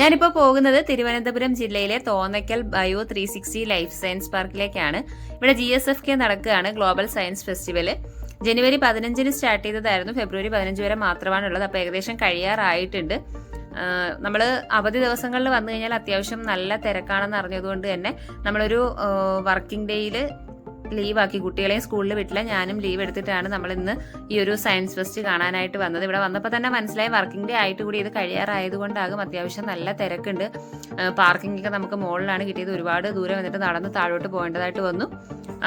ഞാനിപ്പോൾ പോകുന്നത് തിരുവനന്തപുരം ജില്ലയിലെ Thonnakkal bio three sixty life science പാർക്കിലേക്കാണ്. ഇവിടെ ജി എസ് എഫ് കെ നടക്കുകയാണ് ഗ്ലോബൽ സയൻസ് ഫെസ്റ്റിവൽ. ജനുവരി പതിനഞ്ചിന് സ്റ്റാർട്ട് ചെയ്തതായിരുന്നു. ഫെബ്രുവരി പതിനഞ്ച് വരെ മാത്രമാണ് ഉള്ളത് അപ്പോൾ ഏകദേശം കഴിയാറായിട്ടുണ്ട്. നമ്മൾ അവധി ദിവസങ്ങളിൽ വന്നു കഴിഞ്ഞാൽ അത്യാവശ്യം നല്ല തിരക്കാണെന്ന് അറിഞ്ഞതുകൊണ്ട് തന്നെ നമ്മളൊരു വർക്കിംഗ് ഡേയിൽ ലീവാക്കി കുട്ടികളെയും സ്കൂളിൽ വിട്ടില്ല. ഞാനും ലീവ് എടുത്തിട്ടാണ് നമ്മൾ ഇന്ന് ഈ ഒരു സയൻസ് ഫെസ്റ്റ് കാണാനായിട്ട് വന്നത്. ഇവിടെ വന്നപ്പോൾ തന്നെ മനസ്സിലായി വർക്കിംഗ് ഡേ ആയിട്ട് കൂടി ഇത് കഴിയാറായതുകൊണ്ടാകും അത്യാവശ്യം നല്ല തിരക്കുണ്ട്. പാർക്കിംഗ് ഒക്കെ നമുക്ക് മുകളിലാണ് കിട്ടിയത്. ഒരുപാട് ദൂരം വന്നിട്ട് നടന്ന് താഴോട്ട് പോകേണ്ടതായിട്ട് വന്നു.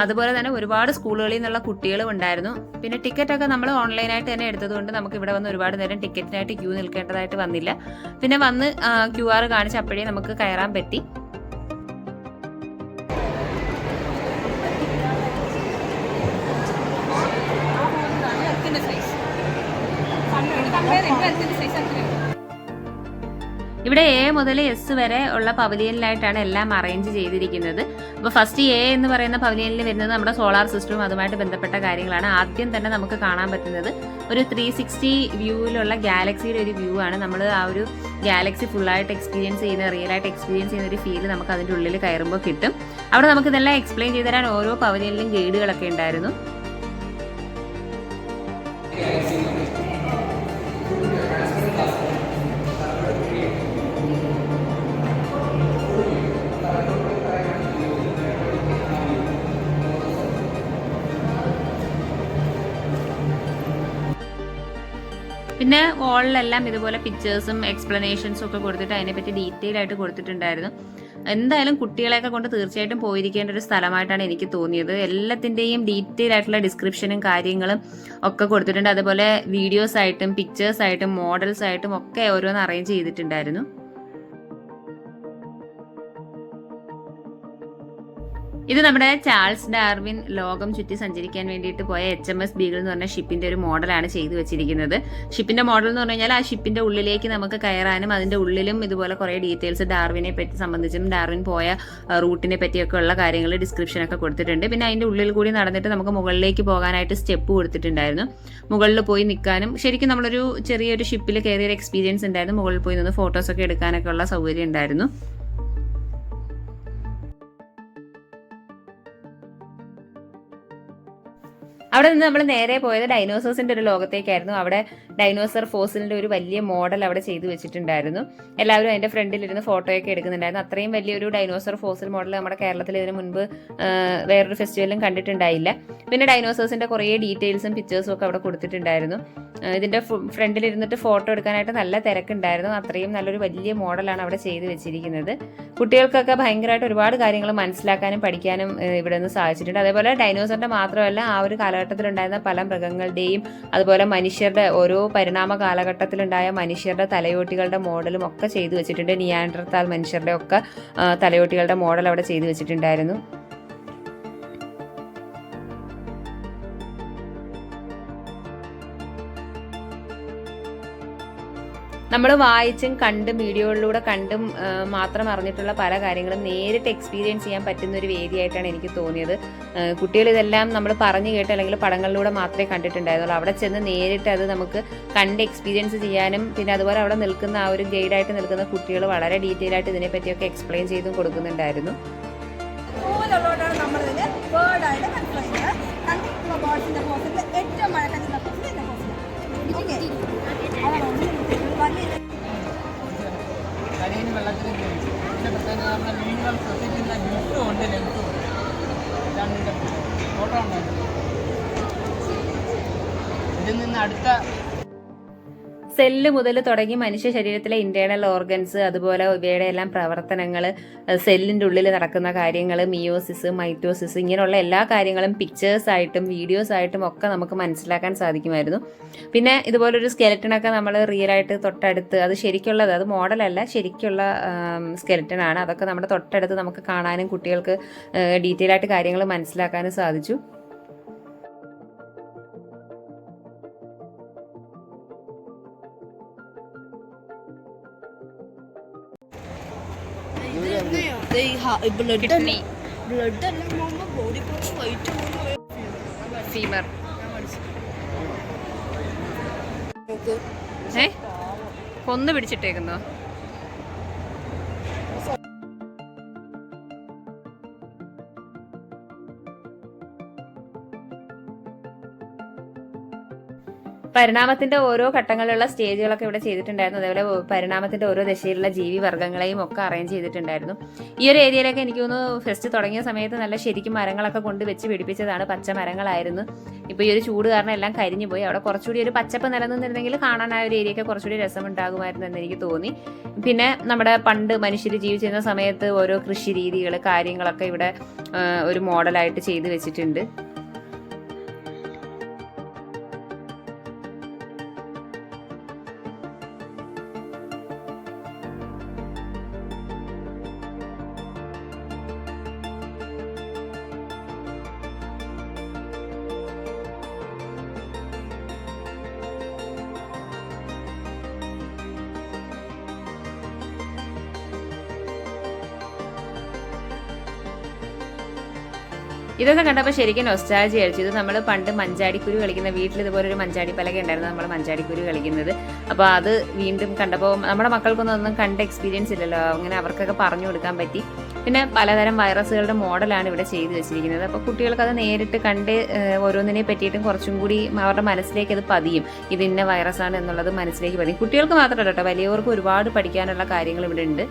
അതുപോലെ തന്നെ ഒരുപാട് സ്കൂളുകളിൽ നിന്നുള്ള കുട്ടികളും ഉണ്ടായിരുന്നു. പിന്നെ ടിക്കറ്റ് ഒക്കെ നമ്മൾ ഓൺലൈനായിട്ട് തന്നെ എടുത്തതുകൊണ്ട് നമുക്ക് ഇവിടെ വന്ന് ഒരുപാട് നേരം ടിക്കറ്റിനായിട്ട് ക്യൂ നിൽക്കേണ്ടതായിട്ട് വന്നില്ല. പിന്നെ വന്ന് ക്യു ആർ കാണിച്ച് അപ്പോഴേ നമുക്ക് കയറാൻ പറ്റി. ഇവിടെ എ മുതൽ എസ് വരെ ഉള്ള പവലിയനിലായിട്ടാണ് എല്ലാം അറേഞ്ച് ചെയ്തിരിക്കുന്നത്. അപ്പോൾ ഫസ്റ്റ് എ എന്ന് പറയുന്ന പവലിയനിൽ വരുന്നത് നമ്മുടെ സോളാർ സിസ്റ്റവും അതുമായിട്ട് ബന്ധപ്പെട്ട കാര്യങ്ങളാണ്. ആദ്യം തന്നെ നമുക്ക് കാണാൻ പറ്റുന്നത് ഒരു ത്രീ സിക്സ്റ്റി വ്യൂവിലുള്ള ഗാലക്സിയുടെ ഒരു വ്യൂ ആണ്. നമ്മൾ ആ ഒരു ഗാലക്സി ഫുള്ളായിട്ട് എക്സ്പീരിയൻസ് ചെയ്യുന്ന റിയൽ ആയിട്ട് എക്സ്പീരിയൻസ് ചെയ്യുന്ന ഒരു ഫീൽ നമുക്ക് അതിന്റെ ഉള്ളിൽ കയറുമ്പോൾ കിട്ടും. അവിടെ നമുക്ക് ഇതെല്ലാം എക്സ്പ്ലെയിൻ ചെയ്തു തരാൻ ഓരോ പവലിയനിലും ഗൈഡുകളൊക്കെ ഉണ്ടായിരുന്നു. പിന്നെ വാളിലെല്ലാം ഇതുപോലെ പിക്ചേഴ്സും എക്സ്പ്ലനേഷൻസും ഒക്കെ കൊടുത്തിട്ട് അതിനെപ്പറ്റി ഡീറ്റെയിൽ ആയിട്ട് കൊടുത്തിട്ടുണ്ടായിരുന്നു. എന്തായാലും കുട്ടികളെയൊക്കെ കൊണ്ട് തീർച്ചയായിട്ടും പോയിരിക്കേണ്ട ഒരു സ്ഥലമായിട്ടാണ് എനിക്ക് തോന്നിയത്. എല്ലാത്തിന്റെയും ഡീറ്റെയിൽ ആയിട്ടുള്ള ഡിസ്ക്രിപ്ഷനും കാര്യങ്ങളും ഒക്കെ കൊടുത്തിട്ടുണ്ട്. അതുപോലെ വീഡിയോസ് ആയിട്ടും പിക്ചേഴ്സ് ആയിട്ടും മോഡൽസ് ആയിട്ടും ഒക്കെ ഓരോന്ന് അറേഞ്ച് ചെയ്തിട്ടുണ്ടായിരുന്നു. ഇത് നമ്മുടെ ചാൾസ് ഡാർവിൻ ലോകം ചുറ്റി സഞ്ചരിക്കാൻ വേണ്ടിയിട്ട് പോയ എച്ച് എം എസ് ബീഗിൾ എന്ന് പറഞ്ഞ ഷിപ്പിന്റെ ഒരു മോഡലാണ് ചെയ്തു വെച്ചിരിക്കുന്നത്. ഷിപ്പിന്റെ മോഡൽ എന്ന് പറഞ്ഞു കഴിഞ്ഞാൽ ആ ഷിപ്പിന്റെ ഉള്ളിലേക്ക് നമുക്ക് കയറാനും അതിന്റെ ഉള്ളിലും ഇതുപോലെ കുറെ ഡീറ്റെയിൽസ് ഡാർവിനെ പറ്റി സംബന്ധിച്ചും ഡാർവിൻ പോയ റൂട്ടിനെ പറ്റിയൊക്കെ ഉള്ള കാര്യങ്ങൾ ഡിസ്ക്രിപ്ഷൻ ഒക്കെ കൊടുത്തിട്ടുണ്ട്. പിന്നെ അതിന്റെ ഉള്ളിൽ കൂടി നടന്നിട്ട് നമുക്ക് മുകളിലേക്ക് പോകാനായിട്ട് സ്റ്റെപ്പ് കൊടുത്തിട്ടുണ്ടായിരുന്നു. മുകളിൽ പോയി നിൽക്കാനും ശരിക്കും നമ്മളൊരു ചെറിയൊരു ഷിപ്പിൽ കയറിയൊരു എക്സ്പീരിയൻസ് ഉണ്ടായിരുന്നു. മുകളിൽ പോയി നിന്ന് ഫോട്ടോസൊക്കെ എടുക്കാനൊക്കെ ഉള്ള സൗകര്യം ഉണ്ടായിരുന്നു. അവിടെ നിന്ന് നമ്മൾ നേരെ പോയത് ഡൈനോസേഴ്സിന്റെ ഒരു ലോകത്തേക്കായിരുന്നു. അവിടെ ഡൈനോസർ ഫോസിലിന്റെ ഒരു വലിയ മോഡൽ അവിടെ ചെയ്തു വെച്ചിട്ടുണ്ടായിരുന്നു. എല്ലാവരും അതിന്റെ ഫ്രണ്ടിലിരുന്ന് ഫോട്ടോയൊക്കെ എടുക്കുന്നുണ്ടായിരുന്നു. അത്രയും വലിയൊരു ഡൈനോസർ ഫോസിൽ മോഡൽ നമ്മുടെ കേരളത്തിൽ ഇതിനു മുൻപ് വേറൊരു ഫെസ്റ്റിവലും കണ്ടിട്ടുണ്ടായില്ല. പിന്നെ ഡൈനോസേഴ്സിന്റെ കുറേ ഡീറ്റെയിൽസും പിക്ചേഴ്സും ഒക്കെ അവിടെ കൊടുത്തിട്ടുണ്ടായിരുന്നു. ഇതിന്റെ ഫ്രണ്ടിൽ ഇരുന്നിട്ട് ഫോട്ടോ എടുക്കാനായിട്ട് നല്ല തിരക്കുണ്ടായിരുന്നു. അത്രയും നല്ലൊരു വലിയ മോഡലാണ് അവിടെ ചെയ്തു വെച്ചിരിക്കുന്നത്. കുട്ടികൾക്കൊക്കെ ഭയങ്കരമായിട്ട് ഒരുപാട് കാര്യങ്ങൾ മനസ്സിലാക്കാനും പഠിക്കാനും ഇവിടെ നിന്ന് സാധിച്ചിട്ടുണ്ട്. അതേപോലെ ഡൈനോസറിന്റെ മാത്രമല്ല ആ ഒരു കാലഘട്ടത്തിലുണ്ടായിരുന്ന പല മൃഗങ്ങളുടെയും അതുപോലെ മനുഷ്യരുടെ ഓരോ പരിണാമ കാലഘട്ടത്തിലുണ്ടായ മനുഷ്യരുടെ തലയോട്ടികളുടെ മോഡലും ഒക്കെ ചെയ്തു വെച്ചിട്ടുണ്ട്. നിയാൻഡർത്താൽ മനുഷ്യരുടെ ഒക്കെ തലയോട്ടികളുടെ മോഡൽ അവിടെ ചെയ്തു വെച്ചിട്ടുണ്ടായിരുന്നു. നമ്മൾ വായിച്ചും കണ്ടും വീഡിയോകളിലൂടെ കണ്ടും മാത്രം അറിഞ്ഞിട്ടുള്ള പല കാര്യങ്ങളും നേരിട്ട് എക്സ്പീരിയൻസ് ചെയ്യാൻ പറ്റുന്ന ഒരു വേദിയായിട്ടാണ് എനിക്ക് തോന്നിയത്. കുട്ടികൾ ഇതെല്ലാം നമ്മൾ പറഞ്ഞു കേട്ട് അല്ലെങ്കിൽ പടങ്ങളിലൂടെ മാത്രമേ കണ്ടിട്ടുണ്ടായിരുന്നുള്ളൂ. അവിടെ ചെന്ന് നേരിട്ട് അത് നമുക്ക് കണ്ട് എക്സ്പീരിയൻസ് ചെയ്യാനും പിന്നെ അതുപോലെ അവിടെ നിൽക്കുന്ന ആ ഒരു ഗൈഡായിട്ട് നിൽക്കുന്ന കുട്ടികൾ വളരെ ഡീറ്റെയിൽ ആയിട്ട് ഇതിനെപ്പറ്റിയൊക്കെ എക്സ്പ്ലെയിൻ ചെയ്തും കൊടുക്കുന്നുണ്ടായിരുന്നു. അടുത്ത സെല്ല് മുതൽ തുടങ്ങി മനുഷ്യ ശരീരത്തിലെ ഇന്റേണൽ ഓർഗൻസ് അതുപോലെ ഇവയുടെ എല്ലാം പ്രവർത്തനങ്ങൾ സെല്ലിന്റെ ഉള്ളിൽ നടക്കുന്ന കാര്യങ്ങൾ മിയോസിസ് മൈറ്റോസിസ് ഇങ്ങനെയുള്ള എല്ലാ കാര്യങ്ങളും പിക്ചേഴ്സ് ആയിട്ടും വീഡിയോസ് ആയിട്ടും ഒക്കെ നമുക്ക് മനസ്സിലാക്കാൻ സാധിക്കുമായിരുന്നു. പിന്നെ ഇതുപോലൊരു സ്കെലറ്റനൊക്കെ നമ്മൾ റിയൽ ആയിട്ട് തൊട്ടടുത്ത് അത് ശരിക്കുള്ളത് അത് മോഡലല്ല ശരിക്കുള്ള സ്കെലറ്റനാണ് അതൊക്കെ നമ്മുടെ തൊട്ടടുത്ത് നമുക്ക് കാണാനും കുട്ടികൾക്ക് ഡീറ്റെയിൽ ആയിട്ട് കാര്യങ്ങൾ മനസ്സിലാക്കാനും സാധിച്ചു. ബ്ലഡ് ബ്ലഡ് എല്ലാം പോകുമ്പോൾ ബോഡി പാർട്സ് വൈറ്റ് ഫീമർ ഏ കൊന്നു പിടിച്ചിട്ടേക്കുന്നോ പരിണാമത്തിന്റെ ഓരോ ഘട്ടങ്ങളിലുള്ള സ്റ്റേജുകളൊക്കെ ഇവിടെ ചെയ്തിട്ടുണ്ടായിരുന്നു. അതേപോലെ പരിണാമത്തിന്റെ ഓരോ ദശയിലുള്ള ജീവി വർഗങ്ങളെയും ഒക്കെ അറേഞ്ച് ചെയ്തിട്ടുണ്ടായിരുന്നു. ഈ ഒരു ഏരിയയിലൊക്കെ എനിക്ക് തോന്നുന്നു ഫെസ്റ്റ് തുടങ്ങിയ സമയത്ത് നല്ല ശരിക്കും മരങ്ങളൊക്കെ കൊണ്ട് വെച്ച് പിടിപ്പിച്ചതാണ്. പച്ച മരങ്ങളായിരുന്നു. ഇപ്പോൾ ഈ ഒരു ചൂട് കാരണം എല്ലാം കരിഞ്ഞു പോയി. അവിടെ കുറച്ചുകൂടി ഒരു പച്ചപ്പ് നിലനിന്നിരുന്നെങ്കിൽ കാണാൻ ആ ഒരു ഏരിയയൊക്കെ കുറച്ചുകൂടി രസമുണ്ടാകുമായിരുന്നു എന്ന് എനിക്ക് തോന്നി. പിന്നെ നമ്മുടെ പണ്ട് മനുഷ്യർ ജീവിച്ചിരുന്ന സമയത്ത് ഓരോ കൃഷി രീതികൾ കാര്യങ്ങളൊക്കെ ഇവിടെ ഒരു മോഡലായിട്ട് ചെയ്തു വെച്ചിട്ടുണ്ട്. ഇതൊക്കെ കണ്ടപ്പോൾ ശരിക്കും നൊസ്റ്റാജി അടിച്ചു ഇത് നമ്മൾ പണ്ട് മഞ്ചാടിക്കുരു കളിക്കുന്ന വീട്ടിൽ ഇതുപോലെ ഒരു മഞ്ചാടി പലക ഉണ്ടായിരുന്നു. നമ്മൾ മഞ്ചാടിക്കുരു കളിക്കുന്നത്. അപ്പോൾ അത് വീണ്ടും കണ്ടപ്പോൾ നമ്മുടെ മക്കൾക്കൊന്നും ഒന്നും കണ്ട എക്സ്പീരിയൻസ് ഇല്ലല്ലോ. അങ്ങനെ അവർക്കൊക്കെ പറഞ്ഞു കൊടുക്കാൻ പറ്റി. പിന്നെ പലതരം വൈറസുകളുടെ മോഡലാണ് ഇവിടെ ചെയ്തു വെച്ചിരിക്കുന്നത്. അപ്പോൾ കുട്ടികൾക്ക് അത് നേരിട്ട് കണ്ട് ഓരോന്നിനെ പറ്റിയിട്ടും കുറച്ചും കൂടി അവരുടെ മനസ്സിലേക്ക് അത് പതിയും. ഇത് ഇന്ന വൈറസാണ് എന്നുള്ളത് മനസ്സിലേക്ക് പതിയും. കുട്ടികൾക്ക് മാത്രമല്ല കേട്ടോ വലിയവർക്ക് ഒരുപാട് പഠിക്കാനുള്ള കാര്യങ്ങൾ ഇവിടെ ഉണ്ട്.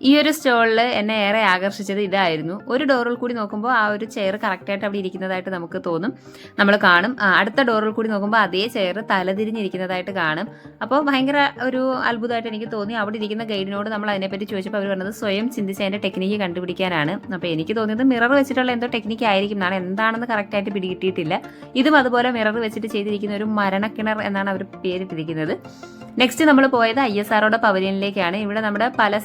ഈ ഒരു സ്റ്റോളിൽ എന്നെ ഏറെ ആകർഷിച്ചത് ഇതായിരുന്നു. ഒരു ഡോറിൽ കൂടി നോക്കുമ്പോൾ ആ ഒരു ചെയർ കറക്റ്റായിട്ട് അവിടെ ഇരിക്കുന്നതായിട്ട് നമുക്ക് തോന്നും. നമ്മൾ കാണും. അടുത്ത ഡോറിൽ കൂടി നോക്കുമ്പോൾ അതേ ചെയർ തലതിരിഞ്ഞിരിക്കുന്നതായിട്ട് കാണും. അപ്പോൾ ഭയങ്കര ഒരു അത്ഭുതമായിട്ട് എനിക്ക് തോന്നി. അവിടെ ഇരിക്കുന്ന ഗൈഡിനോട് നമ്മൾ അതിനെപ്പറ്റി ചോദിച്ചപ്പോൾ അവർ പറഞ്ഞത് സ്വയം ചിന്തിച്ച് അതിന്റെ ടെക്നിക്ക് കണ്ടുപിടിക്കാനാണ്. അപ്പോൾ എനിക്ക് തോന്നിയത് മിറർ വെച്ചിട്ടുള്ള എന്തോ ടെക്നിക്ക് ആയിരിക്കും. എന്നാണ് എന്താണെന്ന് കറക്റ്റായിട്ട് പിടികിട്ടിയിട്ടില്ല. ഇതും അതുപോലെ മിറർ വെച്ചിട്ട് ചെയ്തിരിക്കുന്ന ഒരു മരണക്കിണർ എന്നാണ് അവർ പേരിട്ടിരിക്കുന്നത്. നെക്സ്റ്റ് നമ്മൾ പോയത് ഐ എസ് ആറോടെ പവലിയനിലേക്കാണ് ഇവിടെ നമ്മുടെ പല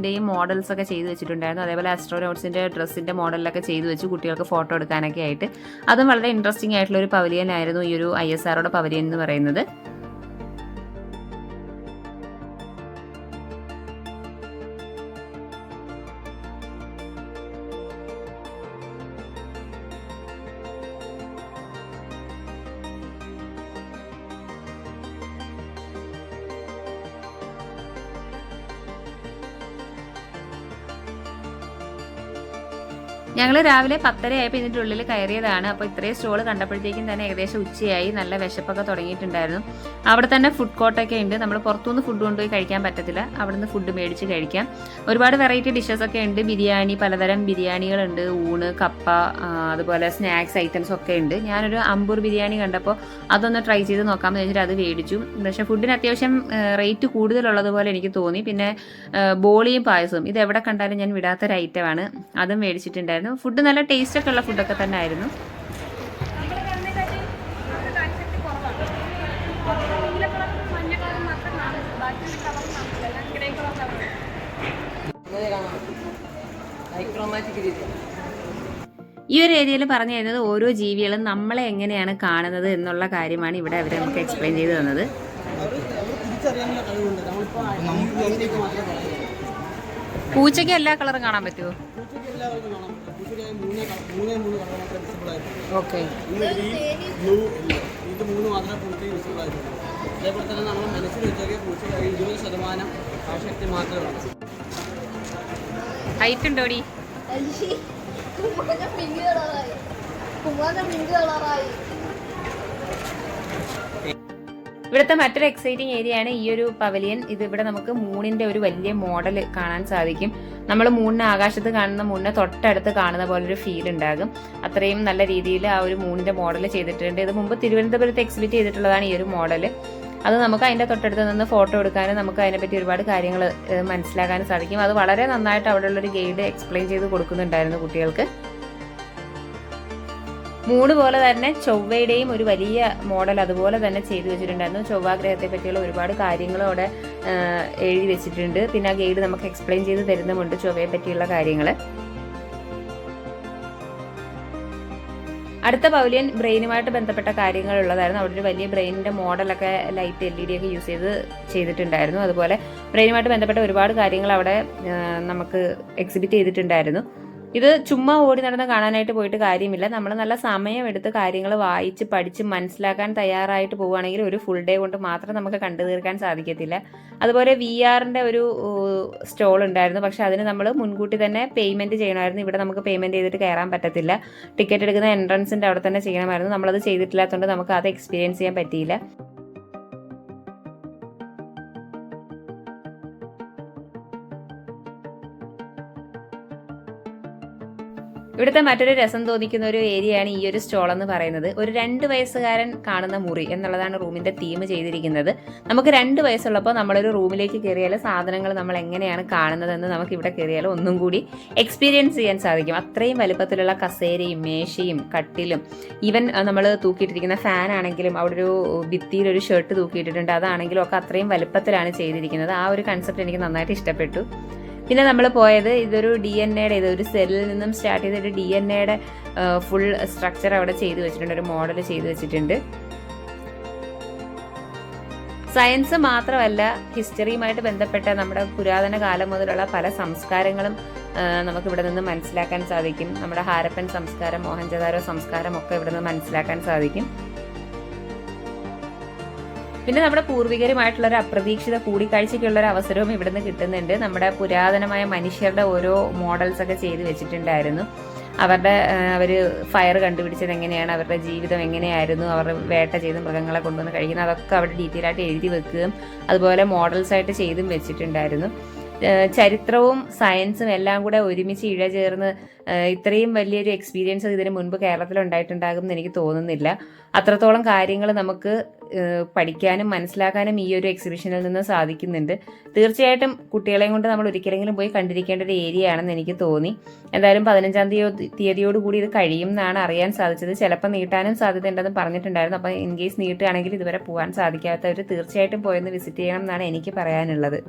സാറ്റലൈറ്റ്സിന്റെയും മോഡൽസ് ഒക്കെ ചെയ്തു വെച്ചിട്ടുണ്ടായിരുന്നു. അതേപോലെ ആസ്ട്രോനോട്സിന്റെ ഡ്രസ്സിന്റെ മോഡലൊക്കെ ചെയ്തു വെച്ച് കുട്ടികൾക്ക് ഫോട്ടോ എടുക്കാനൊക്കെ ആയിട്ട്. അതും വളരെ ഇൻട്രസ്റ്റിംഗ് ആയിട്ടുള്ള ഒരു പവലിയൻ ആയിരുന്നു ഈ ഒരു ഐ എസ് ആറോടെ പവലിയൻ എന്ന് പറയുന്നത്. ഞങ്ങൾ രാവിലെ പത്തര ആയപ്പോൾ ഇതിന്റെ ഉള്ളിൽ കയറിയതാണ്. അപ്പോൾ ഇത്രയും സ്റ്റോൾ കണ്ടപ്പോഴത്തേക്കും തന്നെ ഏകദേശം ഉച്ചയായി. നല്ല വിശപ്പൊക്കെ തുടങ്ങിയിട്ടുണ്ടായിരുന്നു. അവിടെ തന്നെ ഫുഡ് കോർട്ടൊക്കെ ഉണ്ട്. നമ്മൾ പുറത്തുനിന്ന് ഫുഡ് കൊണ്ടുപോയി കഴിക്കാൻ പറ്റത്തില്ല. അവിടെ നിന്ന് ഫുഡ് മേടിച്ച് കഴിക്കാം. ഒരുപാട് വെറൈറ്റി ഡിഷസ് ഒക്കെ ഉണ്ട്. ബിരിയാണി പലതരം ബിരിയാണികളുണ്ട്. ഊണ് കപ്പ അതുപോലെ സ്നാക്സ് ഐറ്റംസ് ഒക്കെ ഉണ്ട്. ഞാനൊരു അമ്പൂർ ബിരിയാണി കണ്ടപ്പോൾ അതൊന്ന് ട്രൈ ചെയ്ത് നോക്കാമെന്ന് വെച്ചിട്ട് അത് മേടിച്ചു. പക്ഷേ ഫുഡിന് അത്യാവശ്യം റേറ്റ് കൂടുതലുള്ളതുപോലെ എനിക്ക് തോന്നി. പിന്നെ ബോളിയും പായസവും. ഇത് എവിടെ കണ്ടാലും ഞാൻ വിടാത്തൊരു ഐറ്റമാണ് അതും മേടിച്ചിട്ടുണ്ടായിരുന്നു. ഫുഡ് നല്ല ടേസ്റ്റ് ഒക്കെ ഉള്ള ഫുഡൊക്കെ തന്നെ ആയിരുന്നു നമ്മൾ കാണുന്നതിനെക്കാട്ടി നമുക്ക് കാഴ്ചശക്തി കുറവാണ് കുറച്ച് നീല കളറും മഞ്ഞ കളറും മാത്രം കാണും ബാക്കിയുള്ള കളർ കാണില്ല എല്ലാം ഗ്രേ കളർ കളർ അങ്ങനെ കാണാം ഹൈക്രോമാറ്റിക് രീതി ഈ ഒരു ഏരിയയിൽ പറഞ്ഞു തരുന്നത് ഓരോ ജീവികളും നമ്മളെ എങ്ങനെയാണ് കാണുന്നത് എന്നുള്ള കാര്യമാണ് ഇവിടെ അവർ നമുക്ക് എക്സ്പ്ലെയിൻ ചെയ്ത് തന്നത്. പൂച്ചയ്ക്ക് എല്ലാ കളറും കാണാൻ പറ്റുമോ ഓക്കെ ഇത് മൂന്ന് മാത്രമേ പൂച്ചയ്ക്ക് വിസിബിൾ ആയിട്ടുള്ളൂ അതേപോലെ തന്നെ നമ്മൾ മനസ്സിൽ വെച്ചൊക്കെ പൂച്ചയ്ക്ക് ഇരുപത് ശതമാനം ആശക്തി മാത്രമേ ഉള്ളൂ ഹൈറ്റ് ഉണ്ടോടി? കുമ്പളങ്ങ ഇവിടുത്തെ മറ്റൊരു എക്സൈറ്റിംഗ് ഏരിയയാണ് ഈ ഒരു പവലിയൻ ഇത് ഇവിടെ നമുക്ക് മൂണിന്റെ ഒരു വലിയ മോഡൽ കാണാൻ സാധിക്കും. നമ്മൾ മൂണിനെ ആകാശത്ത് കാണുന്ന മൂണിനെ തൊട്ടടുത്ത് കാണുന്ന പോലെ ഒരു ഫീൽ ഉണ്ടാകും. അത്രയും നല്ല രീതിയിൽ ആ ഒരു മൂണിന്റെ മോഡൽ ചെയ്തിട്ടുണ്ട്. ഇത് മുമ്പ് തിരുവനന്തപുരത്ത് എക്സിബിറ്റ് ചെയ്തിട്ടുള്ളതാണ് ഈ ഒരു മോഡൽ അത് നമുക്ക് അതിന്റെ തൊട്ടടുത്ത് നിന്ന് ഫോട്ടോ എടുക്കാനും നമുക്ക് അതിനെപ്പറ്റി ഒരുപാട് കാര്യങ്ങൾ മനസ്സിലാക്കാനും സാധിക്കും. അത് വളരെ നന്നായിട്ട് അവിടെയുള്ള ഒരു ഗൈഡ് എക്സ്പ്ലെയിൻ ചെയ്ത് കൊടുക്കുന്നുണ്ടായിരുന്നു കുട്ടികൾക്ക്. മൂട് പോലെ തന്നെ ചൊവ്വയുടെയും ഒരു വലിയ മോഡൽ അതുപോലെ തന്നെ ചെയ്തു വെച്ചിട്ടുണ്ടായിരുന്നു. ചൊവ്വാഗ്രഹത്തെ പറ്റിയുള്ള ഒരുപാട് കാര്യങ്ങളും അവിടെ എഴുതി വെച്ചിട്ടുണ്ട്. പിന്നെ ആ ഗൈഡ് നമുക്ക് എക്സ്പ്ലെയിൻ ചെയ്ത് തരുന്നുമുണ്ട് ചൊവ്വയെ പറ്റിയുള്ള കാര്യങ്ങൾ അടുത്ത പൗലിയൻ ബ്രെയിനുമായിട്ട് ബന്ധപ്പെട്ട കാര്യങ്ങൾ ഉള്ളതായിരുന്നു അവിടെ ഒരു വലിയ ബ്രെയിനിന്റെ മോഡലൊക്കെ ലൈറ്റ് എൽ ഇ ഡി ഒക്കെ യൂസ് ചെയ്ത് ചെയ്തിട്ടുണ്ടായിരുന്നു. അതുപോലെ ബ്രെയിനുമായിട്ട് ബന്ധപ്പെട്ട ഒരുപാട് കാര്യങ്ങൾ അവിടെ നമുക്ക് എക്സിബിറ്റ് ചെയ്തിട്ടുണ്ടായിരുന്നു. ഇത് ചുമ്മാ ഓടി നടന്ന് കാണാനായിട്ട് പോയിട്ട് കാര്യമില്ല. നമ്മൾ നല്ല സമയമെടുത്ത് കാര്യങ്ങൾ വായിച്ച് പഠിച്ച് മനസ്സിലാക്കാൻ തയ്യാറായിട്ട് പോവുകയാണെങ്കിൽ ഒരു ഫുൾ ഡേ കൊണ്ട് മാത്രം നമുക്ക് കണ്ടു തീർക്കാൻ സാധിക്കത്തില്ല. അതുപോലെ വി ആറിന്റെ ഒരു സ്റ്റോൾ ഉണ്ടായിരുന്നു. പക്ഷെ അതിന് നമ്മൾ മുൻകൂട്ടി തന്നെ പേയ്മെന്റ് ചെയ്യണമായിരുന്നു. ഇവിടെ നമുക്ക് പേയ്മെന്റ് ചെയ്തിട്ട് കയറാൻ പറ്റത്തില്ല. ടിക്കറ്റ് എടുക്കുന്ന എൻട്രൻസിന്റെ അവിടെ തന്നെ ചെയ്യണമായിരുന്നു. നമ്മളത് ചെയ്തിട്ടില്ലാത്തതുകൊണ്ട് നമുക്ക് അത് എക്സ്പീരിയൻസ് ചെയ്യാൻ പറ്റിയില്ല. ഇവിടുത്തെ മറ്റൊരു രസം തോന്നിക്കുന്ന ഒരു ഏരിയയാണ് ഈ ഒരു സ്റ്റോൾ എന്ന് പറയുന്നത്. ഒരു രണ്ട് വയസ്സുകാരൻ കാണുന്ന മുറി എന്നുള്ളതാണ് റൂമിന്റെ തീം ചെയ്തിരിക്കുന്നത്. നമുക്ക് രണ്ട് വയസ്സുള്ളപ്പോൾ നമ്മളൊരു റൂമിലേക്ക് കയറിയാൽ സാധനങ്ങൾ നമ്മൾ എങ്ങനെയാണ് കാണുന്നതെന്ന് നമുക്ക് ഇവിടെ കയറിയാൽ ഒന്നും കൂടി എക്സ്പീരിയൻസ് ചെയ്യാൻ സാധിക്കും. അത്രയും വലുപ്പത്തിലുള്ള കസേരയും മേശയും കട്ടിലും ഈവൻ നമ്മൾ തൂക്കിയിട്ടിരിക്കുന്ന ഫാൻ ആണെങ്കിലും അവിടെ ഒരു ഭിത്തിയിൽ ഒരു ഷർട്ട് തൂക്കിയിട്ടിട്ടുണ്ട്. അതാണെങ്കിലും ഒക്കെ അത്രയും വലുപ്പത്തിലാണ് ചെയ്തിരിക്കുന്നത്. ആ ഒരു കൺസെപ്റ്റ് എനിക്ക് നന്നായിട്ട് ഇഷ്ടപ്പെട്ടു. പിന്നെ നമ്മൾ പോയത് ഇതൊരു ഡി എൻ എയുടെ ഇത് ഒരു സെല്ലിൽ നിന്നും സ്റ്റാർട്ട് ചെയ്തൊരു ഡി എൻ എയുടെ ഫുൾ സ്ട്രക്ചർ അവിടെ ചെയ്തു വെച്ചിട്ടുണ്ട് ഒരു മോഡൽ ചെയ്തു വെച്ചിട്ടുണ്ട്. സയൻസ് മാത്രമല്ല ഹിസ്റ്ററിയുമായിട്ട് ബന്ധപ്പെട്ട നമ്മുടെ പുരാതന കാലം മുതലുള്ള പല സംസ്കാരങ്ങളും നമുക്ക് ഇവിടെ നിന്ന് മനസ്സിലാക്കാൻ സാധിക്കും. നമ്മുടെ ഹാരപ്പൻ സംസ്കാരം മോഹൻജദാരോ സംസ്കാരം ഒക്കെ ഇവിടെ നിന്ന് മനസ്സിലാക്കാൻ സാധിക്കും. പിന്നെ നമ്മുടെ പൂർവികരുമായിട്ടുള്ള ഒരു അപ്രതീക്ഷിത കൂടിക്കാഴ്ചയ്ക്കുള്ള ഒരു അവസരവും ഇവിടുന്ന് കിട്ടുന്നുണ്ട്. നമ്മുടെ പുരാതനമായ മനുഷ്യരുടെ ഓരോ മോഡൽസ് ഒക്കെ ചെയ്ത് വെച്ചിട്ടുണ്ടായിരുന്നു. അവരുടെ അവർ ഫയർ കണ്ടുപിടിച്ചത് എങ്ങനെയാണ് അവരുടെ ജീവിതം എങ്ങനെയായിരുന്നു അവർ വേട്ട ചെയ്ത് മൃഗങ്ങളെ കൊണ്ടുവന്ന് കഴിക്കുന്നത് അതൊക്കെ അവിടെ ഡീറ്റെയിൽ ആയിട്ട് എഴുതി വെക്കുകയും അതുപോലെ മോഡൽസ് ആയിട്ട് ചെയ്തും വെച്ചിട്ടുണ്ടായിരുന്നു. ചരിത്രവും സയൻസും എല്ലാം കൂടെ ഒരുമിച്ച് ഇഴ ചേർന്ന് ഇത്രയും വലിയൊരു എക്സ്പീരിയൻസ് ഇതിന് മുൻപ് കേരളത്തിൽ ഉണ്ടായിട്ടുണ്ടാകും എന്ന് എനിക്ക് തോന്നുന്നില്ല. അത്രത്തോളം കാര്യങ്ങൾ നമുക്ക് പഠിക്കാനും മനസ്സിലാക്കാനും ഈ ഒരു എക്സിബിഷനിൽ നിന്ന് സാധിക്കുന്നുണ്ട്. തീർച്ചയായിട്ടും കുട്ടികളെയും കൊണ്ട് നമ്മൾ ഒരിക്കലെങ്കിലും പോയി കണ്ടിരിക്കേണ്ട ഒരു ഏരിയ ആണെന്ന് എനിക്ക് തോന്നി. എന്തായാലും പതിനഞ്ചാം തീയതി തീയതിയോട് കൂടി ഇത് കഴിയും എന്നാണ് അറിയാൻ സാധിച്ചത്. ചിലപ്പോൾ നീട്ടാനും സാധ്യതയുണ്ടെന്ന് പറഞ്ഞിട്ടുണ്ടായിരുന്നു. അപ്പോൾ ഇൻ കേസ് നീട്ടുകയാണെങ്കിൽ ഇതുവരെ പോകാൻ സാധിക്കാത്തവർ തീർച്ചയായിട്ടും പോയെന്ന് വിസിറ്റ് ചെയ്യണം എന്നാണ് എനിക്ക് പറയാനുള്ളത്.